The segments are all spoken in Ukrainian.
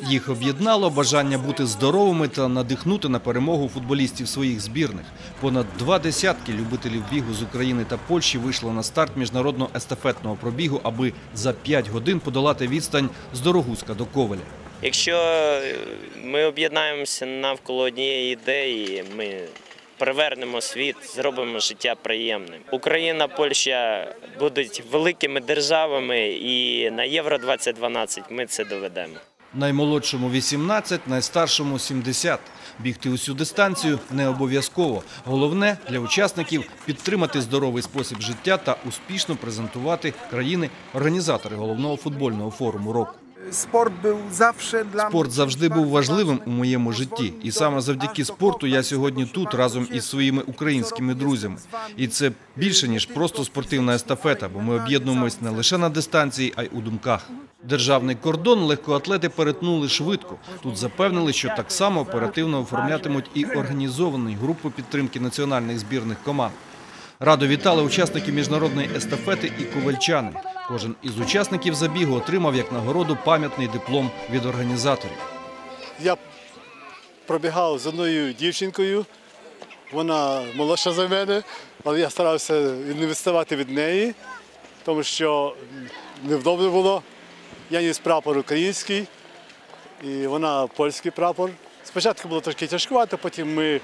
Їх об'єднало бажання бути здоровими та надихнути на перемогу футболістів своїх збірних. Понад два десятки любителів бігу з України та Польщі вийшли на старт міжнародного естафетного пробігу, аби за 5 годин подолати відстань з Дорогуська до Ковеля. Якщо е, ми об'єднаємося навколо однієї ідеї, ми привернемо світ, зробимо життя приємним. Україна, Польща будуть великими державами, і на Євро 2012 ми це доведемо. Наймолодшому 18, найстаршому 70. Бігти усю дистанцію не обов'язково. Головне для учасників підтримати здоровий спосіб життя та успішно презентувати країни-організатори головного футбольного форуму року. Sport był zawsze dla Спорт завжди був важливим у моєму житті, і саме завдяки спорту я сьогодні тут разом із своїми українськими друзями. І це більше ніж просто спортивна естафета, бо ми об'єднуємось не лише на дистанції, а й у думках. Державний кордон легкоатлети перетнули швидко. Тут запевнили, що так само оперативно оформлятимуть і організовані групи підтримки національних збірних команд. Радо вітали учасників міжнародної естафети і ковальчани. Кожен із учасників забігу отримав як нагороду пам'ятний диплом від організаторів. Я пробігав з одною дівчинкою, вона молодша за мене, але я старався не відставати від неї, тому що невдобно було. Я ніс прапор український, і вона польський прапор. Спочатку було трошки тяжкувато, потім ми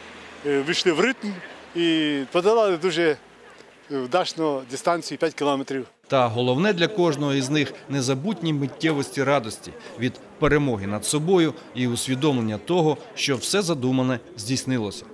е, вийшли в ритм і подолали дуже вдачно дистанцію 5 кілометрів. Та головне для кожного із них незабутні миттєвості радості від перемоги над собою і усвідомлення того, що все задумане здійснилося.